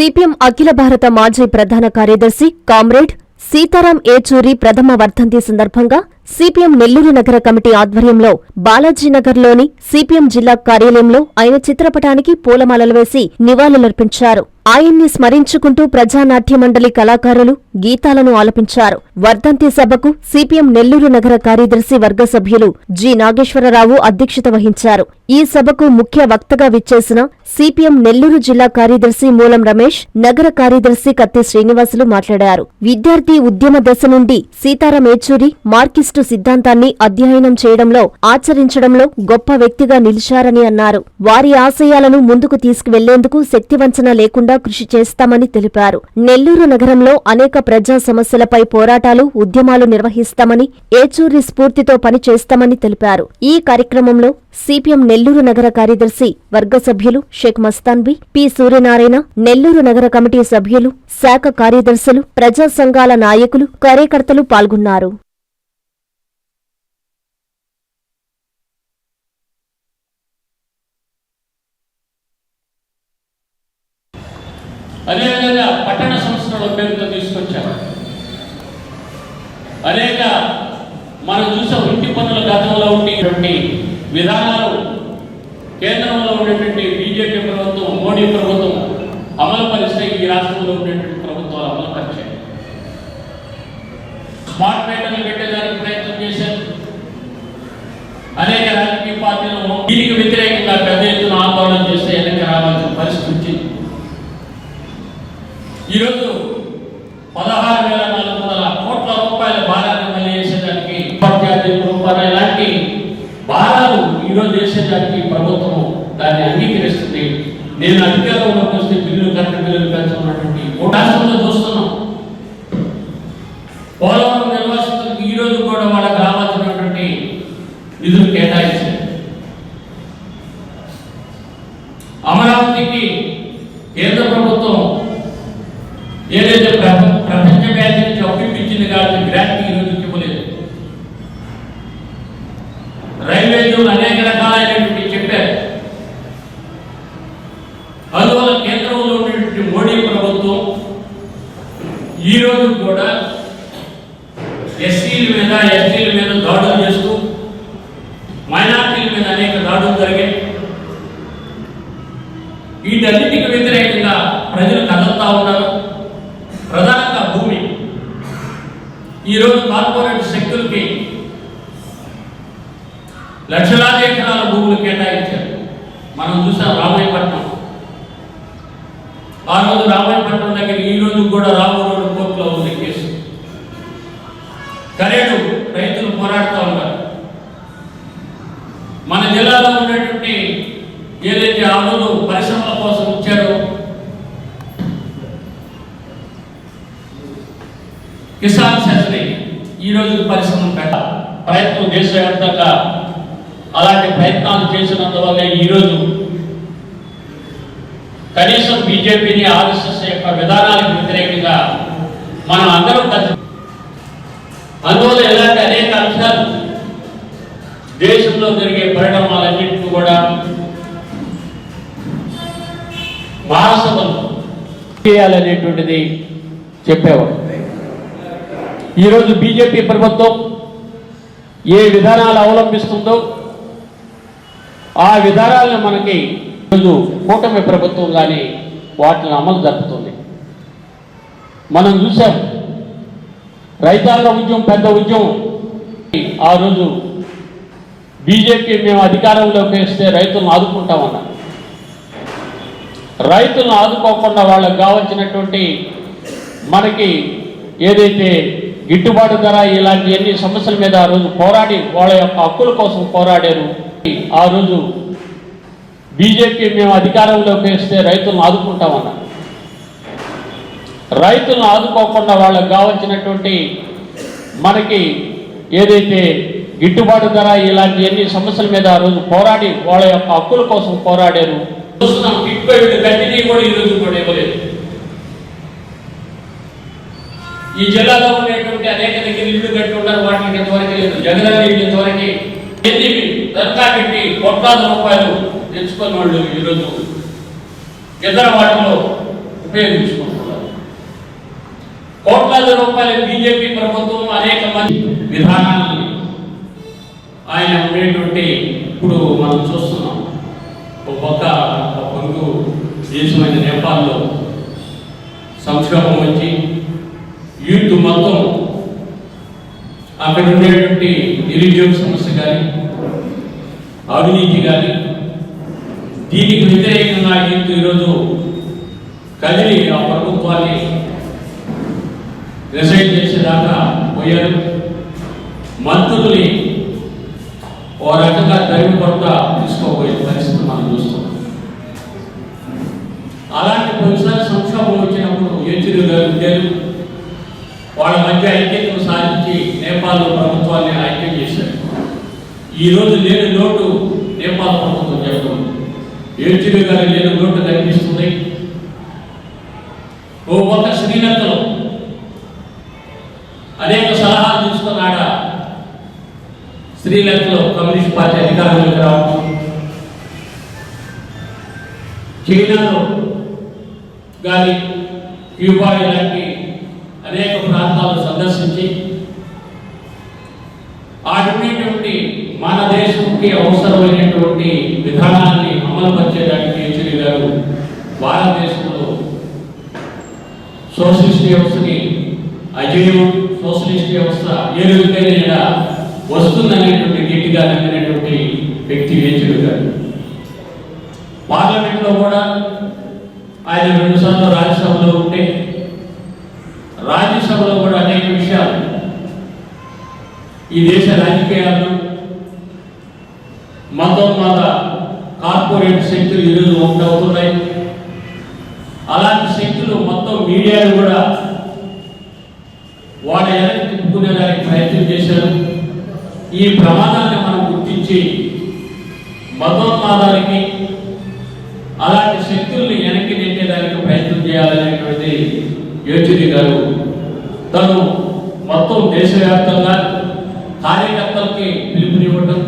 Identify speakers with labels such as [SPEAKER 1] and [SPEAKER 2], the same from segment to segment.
[SPEAKER 1] CPM అఖిల భారత మాజీ ప్రధాన కార్యదర్శి కామ్రేడ్ సీతారాం ఏచూరి ప్రథమ వర్ధంతి సందర్భంగా సిపిఎం నెల్లూరు నగర కమిటీ ఆధ్వర్యంలో బాలాజీనగర్లోని సిపిఎం జిల్లా కార్యాలయంలో ఆయన చిత్రపటానికి పూలమాలలు వేసి నివాళులర్పించారు. ఆయన్ని స్మరించుకుంటూ ప్రజానాట్య మండలి కళాకారులు గీతాలను ఆలపించారు. వర్ధంతి సభకు సిపిఎం నెల్లూరు నగర కార్యదర్శి వర్గ సభ్యులు జి నాగేశ్వరరావు అధ్యక్షత వహించారు. ఈ సభకు ముఖ్య వక్తగా విచ్చేసిన సిపిఎం నెల్లూరు జిల్లా కార్యదర్శి మూలం రమేష్ నగర కార్యదర్శి కత్తి శ్రీనివాసులు మాట్లాడారు. విద్యార్థి ఉద్యమ దశ నుండి సీతారాం ఏచూరి మార్కిస్టు సిద్ధాంతాన్ని అధ్యయనం చేయడంలో ఆచరించడంలో గొప్ప వ్యక్తిగా నిలిచారని అన్నారు. వారి ఆశయాలను ముందుకు తీసుకువెళ్ళేందుకు శక్తివంచన లేకుండా కృషి చేస్తామని తెలిపారు. నెల్లూరు నగరంలో అనేక ప్రజా సమస్యలపై పోరాటాలు ఉద్యమాలు నిర్వహిస్తామని ఏచూరి స్ఫూర్తితో పనిచేస్తామని తెలిపారు. ఈ కార్యక్రమంలో సిపిఎం నెల్లూరు నగర కార్యదర్శి వర్గ సభ్యులు షేక్ మస్తాన్బి పి సూర్యనారాయణ నెల్లూరు నగర కమిటీ సభ్యులు శాఖ కార్యదర్శులు ప్రజా సంఘాల నాయకులు కార్యకర్తలు పాల్గొన్నారు.
[SPEAKER 2] అదేవిధంగా పట్టణ సంస్థల పేరుతో తీసుకొచ్చారు. అనేక మనం చూసాం ఇంటి పనుల గతంలో ఉండేటువంటి విధానాలు కేంద్రంలో ఉండేటువంటి బీజేపీ ప్రభుత్వం మోడీ ప్రభుత్వం అమలు పరిస్తే ఈ రాష్ట్రంలో ఉండేటువంటి ప్రభుత్వాలు అమలు పరిచాయి. స్మార్ట్ మీటర్లు పెట్టేదానికి ప్రయత్నం చేశారు. అనేక రాజకీయ పార్టీలు దీనికి వ్యతిరేకంగా పెద్ద ఎత్తున ఆందోళన చేస్తే వెనక్కి రావాల్సిన పరిస్థితి వచ్చింది. ఈరోజు పదహారు వేల నాలుగు వందల కోట్ల రూపాయల భారాన్ని మళ్ళీ చేసేదానికి ఉపాధ్యాయుల రూపాయలు ఇలాంటి భారాలు ఈరోజు వేసేదానికి ప్రభుత్వం దాన్ని అంగీకరిస్తుంది. నేను అధికారంలోకి వస్తే బిల్లులు కరెంట్ బిల్లులు పెంచుకున్నటువంటి ఒక రాష్ట్రంలో చూస్తున్నాం పోలవరం నిర్వాసితులకు ఈ రోజు కూడా వాళ్ళకి రావాల్సినటువంటి నిధులు కేటాయించారు అమరావతికి కేంద్ర ప్రభుత్వం ఏదైతే ప్రప- ప్రపంచ బ్యాంక్ నుంచి అప్పిప్పించింది కాబట్టి ఈరోజు ఇవ్వలేదు రైల్వే జోన్ అనేక రకాలైనటువంటి చెప్పారు. అందువల్ల కేంద్రంలో ఉన్నటువంటి మోడీ ప్రభుత్వం ఈ రోజు కూడా ఎస్సీల మీద ఎస్టీల మీద దాడులు చేస్తూ మైనార్టీల మీద అనేక దాడులు జరిగాయి. వీటన్నిటికి వ్యతిరేకంగా ప్రజలు కదులుతా ఉన్నారు. ఈరోజు కార్పొరేట్ శక్తులకి లక్షలాది ఎకరాల భూములు కేటాయించారు. మనం చూసాం రామాయపట్నం ఆ రోజు రామాయపట్నం దగ్గర ఈ రోజు కూడా రామూరు కోర్టులో ఉంది కేసు. కరేడు రైతులు పోరాడుతూ ఉన్నారు. మన జిల్లాలో ఉన్నటువంటి ఏదైతే ఆ రోజు పరిశ్రమల కోసం ఇచ్చారో కిసాన్ సెస్ని ఈ రోజు పరిశ్రమ పెట్ట ప్రయత్నం దేశవ్యాప్తంగా అలాంటి ప్రయత్నాలు చేసినందువల్ల ఈరోజు కనీసం బీజేపీని ఆర్ఎస్ఎస్ యొక్క విధానాలకు వ్యతిరేకంగా మనం అందరం కలిసి అందువల్ల ఇలాంటి అనేక అంశాలు దేశంలో జరిగే పరిణామాలన్నింటినీ కూడా మహాసభలు చేయాలనేటువంటిది చెప్పేవాడు ఈరోజు బీజేపీ ప్రభుత్వం ఏ విధానాలు అవలంబిస్తుందో ఆ విధానాలను మనకి ఈరోజు కూటమి ప్రభుత్వం కానీ వాటిని అమలు జరుపుతుంది. మనం చూసాం రైతాంగ ఉద్యమం పెద్ద ఉద్యమం. ఆ రోజు బీజేపీ మేము అధికారంలోకి వేస్తే రైతులను ఆదుకుంటామన్నారు రైతులను ఆదుకోకుండా వాళ్ళకి కావాల్సినటువంటి మనకి ఏదైతే గిట్టుబాటు ధర ఇలాంటి ఎన్ని సమస్యల మీద ఆ రోజు పోరాడి వాళ్ళ యొక్క హక్కుల కోసం పోరాడారు. ఆ రోజు బీజేపీ మేము అధికారంలోకి వేస్తే రైతులను ఆదుకుంటామన్నారు. రైతులను ఆదుకోకుండా వాళ్ళకి కావాల్సినటువంటి మనకి ఏదైతే గిట్టుబాటు ధర ఇలాంటి ఎన్ని సమస్యల మీద ఆ రోజు పోరాడి వాళ్ళ యొక్క హక్కుల కోసం పోరాడారు. కూడా ఈ రోజు కూడా ఇవ్వలేదు. ఈ జిల్లాలో ఉండేటువంటి అనేక దగ్గర ఇల్లు కట్టి వాటికి ఎంతవరకు లేదు. జగన్ ఇల్లు ఇంతవరకు ఎన్ని దత్తా పెట్టి కోట్లాది రూపాయలు తెచ్చుకున్న వాళ్ళు ఈరోజు ఇతర వాటిలో ఉపయోగించుకుంటున్నారు. కోట్లాది రూపాయలు బీజేపీ ప్రభుత్వం అనేక మంది విధానాలని ఆయన ఉండేటువంటి ఇప్పుడు మనం చూస్తున్నాం. ఒక పక్క ఒక దేశమైన నేపాల్లో సంక్షోభం వచ్చి యూత్ మొత్తం అక్కడ ఉండేటువంటి నిరుద్యోగ సమస్య కానీ అవినీతి కానీ దీనికి వ్యతిరేకంగా యూత్ ఈరోజు కదిలి ఆ ప్రభుత్వాన్ని రిజైన్ చేసేదాకా పోయారు. మంత్రుల్ని ఓ రకంగా దరిమి కొరత తీసుకోబోయే పరిస్థితి మనం చూస్తాం అలాంటి ప్రతిసారి సంక్షోభం వచ్చినప్పుడు యేచూరి చర్యలు ఉండేది వాళ్ళ మధ్య ఐక్యతను సాధించి నేపాల్ ప్రభుత్వాన్ని ఐక్యం చేశారు. ఈ రోజు లేని లోటు నేపాల్ ప్రభుత్వం చెప్తుంది యేచూరి గారి లేని లోటు కనిపిస్తుంది. ఓ పక్క శ్రీలంకలో అనేక సలహాలు తీసుకున్నాడ శ్రీలంకలో కమ్యూనిస్ట్ పార్టీ అధికారంలోకి రావడం. చైనాలో కానీ క్యూబా ఇలాంటి అనేక సందర్శించి ఆడున్నటువంటి మన దేశంకి అవసరమైనటువంటి విధానాన్ని అమలుపరిచేదానికి హెచ్డి గారు భారతదేశంలో సోషలిస్ట్ వ్యవస్థని అజయం సోషలిస్ట్ వ్యవస్థ ఏ విధంగా వస్తుందనేటువంటి గట్టిగా నమ్మినటువంటి వ్యక్తి హెచ్డి గారు. పార్లమెంట్లో కూడా ఆయన రెండుసార్లు రాజ్యసభలో ఉంటే రాజ్యసభలో కూడా అనేక విషయాలు ఈ దేశ రాజకీయాలు మతోన్మాద కార్పొరేట్ శక్తులు ఈరోజు అవుతున్నాయి? అలాంటి శక్తులు మొత్తం మీడియాను కూడా వాళ్ళ వెనక్కి తిప్పుకునేదానికి ప్రయత్నం చేశారు. ఈ ప్రమాదాన్ని మనం గుర్తించి మతోన్మాదానికి అలాంటి శక్తుల్ని వెనక్కి నెట్టేదానికి ప్రయత్నం చేయాలనేటువంటి యోచరి గారు తను మొత్తం దేశవ్యాప్తంగా కార్యకర్తలకి పిలుపునివ్వడం.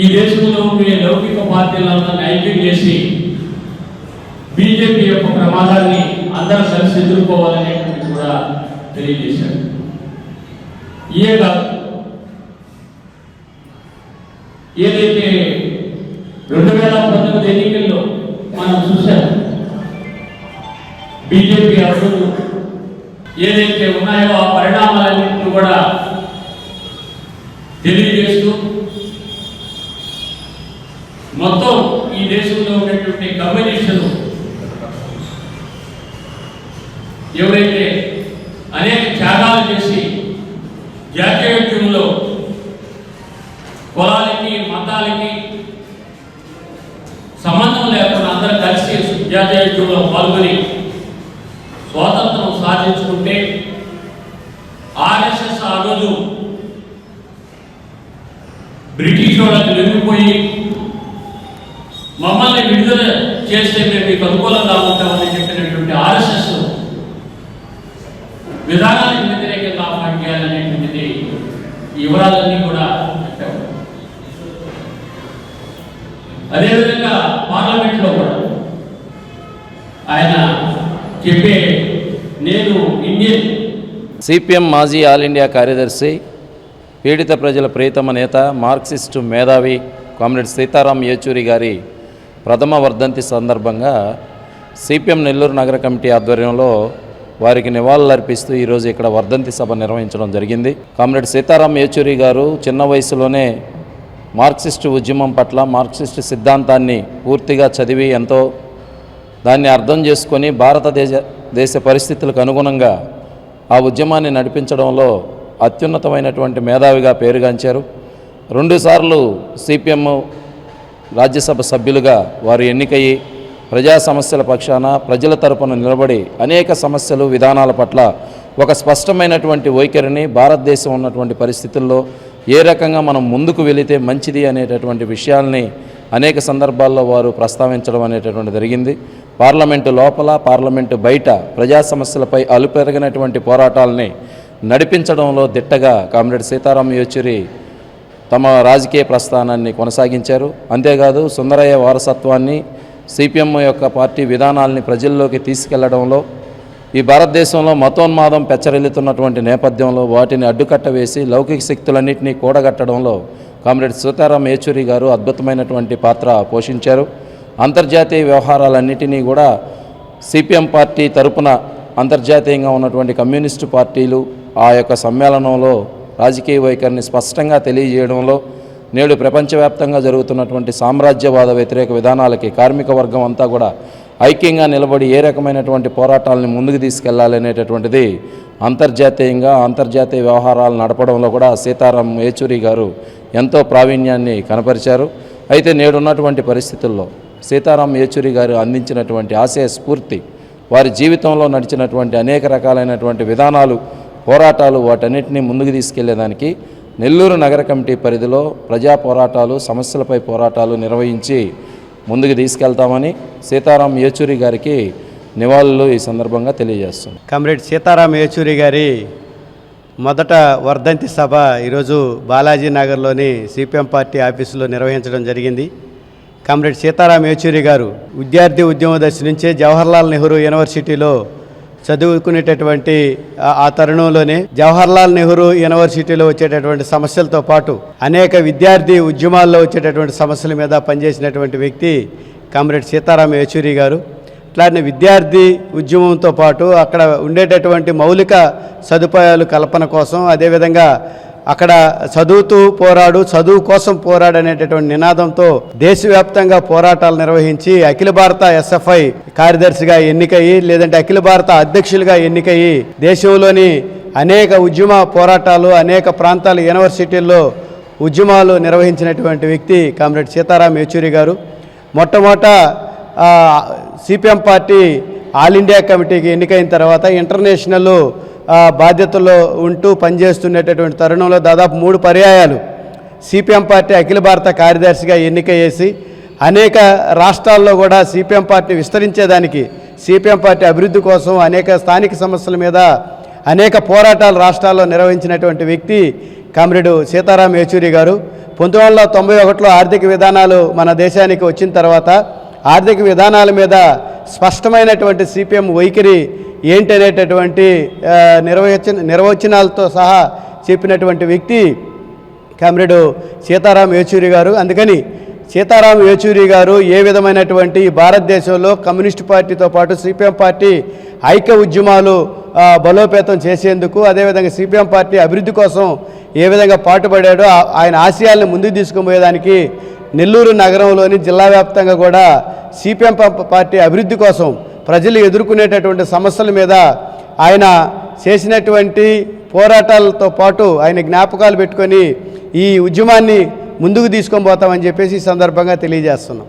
[SPEAKER 2] ఈ దేశంలో ఉండే లౌకిక పార్టీలందరినీ ఐక్యం చేసి బీజేపీ యొక్క ప్రమాదాన్ని అందరూ కలిసి ఎదుర్కోవాలనేటువంటి కూడా తెలియజేశారు. ఇయే కాదు ఏదైతే రెండు వేల పంతొమ్మిది ఎన్నికల్లో మనం చూసాం బీజేపీ అడుగులు ఏదైతే ఉన్నాయో ఆ పరిణామాలన్నింటినీ కూడా తెలియజేస్తూ మొత్తం ఈ దేశంలో ఉన్నటువంటి కమ్యూనిస్టులు ఎవరైతే అనేక త్యాగాలు చేసి జాతీయోద్యమంలో కులాలకి మతాలకి సంబంధం లేకుండా అందరూ కలిసి జాతీయోద్యమంలో పాల్గొని స్వాతంత్రం సాధించుకుంటే ఆర్ఎస్ఎస్ ఆ రోజు బ్రిటిష్ వాళ్ళకి మమ్మల్ని విడుదల చేస్తే మేము మీకు అనుకూలంగా ఉంటామని చెప్పినటువంటి ఆర్ఎస్ఎస్ విధానానికి వ్యతిరేకంగా పనిచేయాలనేటువంటిది వివరాలన్నీ కూడా చెప్పాము. అదేవిధంగా పార్లమెంట్లో కూడా ఆయన చెప్పే నేను ఇండియన్
[SPEAKER 3] సిపిఎం మాజీ ఆల్ ఇండియా కార్యదర్శి పీడిత ప్రజల ప్రియతమ నేత మార్క్సిస్టు మేధావి కామ్రేడ్ సీతారాం యేచూరి గారి ప్రథమ వర్ధంతి సందర్భంగా సిపిఎం నెల్లూరు నగర కమిటీ ఆధ్వర్యంలో వారికి నివాళులర్పిస్తూ ఈరోజు ఇక్కడ వర్ధంతి సభ నిర్వహించడం జరిగింది. కామ్రేడ్ సీతారాం యేచూరి గారు చిన్న వయసులోనే మార్క్సిస్టు ఉద్యమం పట్ల మార్క్సిస్ట్ సిద్ధాంతాన్ని పూర్తిగా చదివి ఎంతో దాన్ని అర్థం చేసుకొని భారతదేశ దేశ పరిస్థితులకు అనుగుణంగా ఆ ఉద్యమాన్ని నడిపించడంలో అత్యున్నతమైనటువంటి మేధావిగా పేరుగాంచారు. రెండుసార్లు సిపిఎం రాజ్యసభ సభ్యులుగా వారు ఎన్నికయ్యి ప్రజా సమస్యల పక్షాన ప్రజల తరపున నిలబడి అనేక సమస్యలు విధానాల పట్ల ఒక స్పష్టమైనటువంటి వైఖరిని భారతదేశం ఉన్నటువంటి పరిస్థితుల్లో ఏ రకంగా మనం ముందుకు వెళితే మంచిది అనేటటువంటి విషయాల్ని అనేక సందర్భాల్లో వారు ప్రస్తావించడం అనేటటువంటి జరిగింది. పార్లమెంటు లోపల పార్లమెంటు బయట ప్రజా సమస్యలపై అలుపెరగినటువంటి పోరాటాలని నడిపించడంలో దిట్టగా కామ్రేడ్ సీతారాం యేచూరి తమ రాజకీయ ప్రస్థానాన్ని కొనసాగించారు. అంతేకాదు సుందరయ్య వారసత్వాన్ని సిపిఎం యొక్క పార్టీ విధానాల్ని ప్రజల్లోకి తీసుకెళ్ళడంలో ఈ భారతదేశంలో మతోన్మాదం పెచ్చరిల్లుతున్నటువంటి నేపథ్యంలో వాటిని అడ్డుకట్ట వేసి లౌకిక శక్తులన్నింటినీ కూడగట్టడంలో కామ్రేడ్ సీతారాం యేచూరి గారు అద్భుతమైనటువంటి పాత్ర పోషించారు. అంతర్జాతీయ వ్యవహారాలన్నిటినీ కూడా సిపిఎం పార్టీ తరపున అంతర్జాతీయంగా ఉన్నటువంటి కమ్యూనిస్టు పార్టీలు ఆ యొక్క సమ్మేళనంలో రాజకీయ వైఖరిని స్పష్టంగా తెలియజేయడంలో నేడు ప్రపంచవ్యాప్తంగా జరుగుతున్నటువంటి సామ్రాజ్యవాద వ్యతిరేక విధానాలకి కార్మిక వర్గం అంతా కూడా ఐక్యంగా నిలబడి ఏ రకమైనటువంటి పోరాటాలను ముందుకు తీసుకెళ్ళాలనేటటువంటిది అంతర్జాతీయంగా అంతర్జాతీయ వ్యవహారాలు నడపడంలో కూడా సీతారాం ఏచూరి గారు ఎంతో ప్రావీణ్యాన్ని కనపరిచారు. అయితే నేడున్నటువంటి పరిస్థితుల్లో సీతారాం ఏచూరి గారు అందించినటువంటి ఆశయ స్ఫూర్తి వారి జీవితంలో నడిచినటువంటి అనేక రకాలైనటువంటి విధానాలు పోరాటాలు వాటన్నిటినీ ముందుకు తీసుకెళ్ళేదానికి నెల్లూరు నగర కమిటీ పరిధిలో ప్రజా పోరాటాలు సమస్యలపై పోరాటాలు నిర్వహించి ముందుకు తీసుకెళ్తామని సీతారాం ఏచూరి గారికి నివాళులు ఈ సందర్భంగా తెలియజేస్తున్నాం.
[SPEAKER 4] కామ్రేడ్ సీతారాం యేచూరి గారి మొదట వర్ధంతి సభ ఈరోజు బాలాజీ నగర్లోని సిపిఎం పార్టీ ఆఫీసులో నిర్వహించడం జరిగింది. కామ్రేడ్ సీతారాం యేచూరి గారు విద్యార్థి ఉద్యమ దశ నుంచే జవహర్లాల్ నెహ్రూ యూనివర్సిటీలో చదువుకునేటటువంటి ఆ- తరుణంలోనే జవహర్లాల్ నెహ్రూ యూనివర్సిటీలో వచ్చేటటువంటి సమస్యలతో పాటు అనేక విద్యార్థి ఉద్యమాల్లో వచ్చేటటువంటి సమస్యల మీద పనిచేసినటువంటి వ్యక్తి కామ్రేడ్ సీతారాం యచూరి గారు. అట్లానే విద్యార్థి ఉద్యమంతో పాటు అక్కడ ఉండేటటువంటి మౌలిక సదుపాయాలు కల్పన కోసం అదేవిధంగా అక్కడ చదువుతూ పోరాడు చదువు కోసం పోరాడు అనేటటువంటి నినాదంతో దేశవ్యాప్తంగా పోరాటాలు నిర్వహించి అఖిల భారత ఎస్ఎఫ్ఐ కార్యదర్శిగా ఎన్నికయ్యి లేదంటే అఖిల భారత అధ్యక్షులుగా ఎన్నికయ్యి దేశంలోని అనేక ఉద్యమ పోరాటాలు అనేక ప్రాంతాల యూనివర్సిటీల్లో ఉద్యమాలు నిర్వహించినటువంటి వ్యక్తి కామ్రేడ్ సీతారాం యేచూరి గారు. మొట్టమొదట సిపిఎం పార్టీ ఆల్ ఇండియా కమిటీకి ఎన్నికైన తర్వాత ఇంటర్నేషనల్ బాధ్యతలో బాధ్యతల్లో ఉంటూ పనిచేస్తున్నటువంటి తరుణంలో దాదాపు మూడు పర్యాయాలు సిపిఎం పార్టీ అఖిల భారత కార్యదర్శిగా ఎన్నిక చేసి అనేక రాష్ట్రాల్లో కూడా సిపిఎం పార్టీ విస్తరించేదానికి సిపిఎం పార్టీ అభివృద్ధి కోసం అనేక స్థానిక సమస్యల మీద అనేక పోరాటాలు రాష్ట్రాల్లో నిర్వహించినటువంటి వ్యక్తి కామ్రేడు సీతారాం యేచూరి గారు. పంతొమ్మిది వందల తొంభై ఒకటిలో ఆర్థిక విధానాలు మన దేశానికి వచ్చిన తర్వాత ఆర్థిక విధానాల మీద స్పష్టమైనటువంటి సిపిఎం వైఖరి ఏంటనేటటువంటి నిర్వచన నిర్వచనాలతో సహా చెప్పినటువంటి వ్యక్తి కామ్రేడు సీతారాం యేచూరి గారు. అందుకని సీతారాం యేచూరి గారు ఏ విధమైనటువంటి ఈ భారతదేశంలో కమ్యూనిస్ట్ పార్టీతో పాటు సిపిఎం పార్టీ ఐక్య ఉద్యమాలు బలోపేతం చేసేందుకు అదేవిధంగా సిపిఎం పార్టీ అభివృద్ధి కోసం ఏ విధంగా పాటుపడాడో ఆయన ఆశయాలను ముందుకు తీసుకుపోయేదానికి నెల్లూరు నగరంలోని జిల్లా వ్యాప్తంగా కూడా సిపిఎం పార్టీ అభివృద్ధి కోసం ప్రజలు ఎదుర్కొనేటటువంటి సమస్యల మీద ఆయన చేసినటువంటి పోరాటాలతో పాటు ఆయన జ్ఞాపకాలు పెట్టుకొని ఈ ఉద్యమాన్ని ముందుకు తీసుకొని పోతామని చెప్పేసి ఈ సందర్భంగా తెలియజేస్తున్నాం.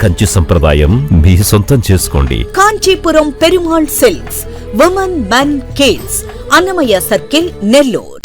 [SPEAKER 5] కంచి సంప్రదాయం మీ సొంతం చేసుకోండి.
[SPEAKER 6] Kanchipuram Perumal silks women men kids Annamayya circle Nellore.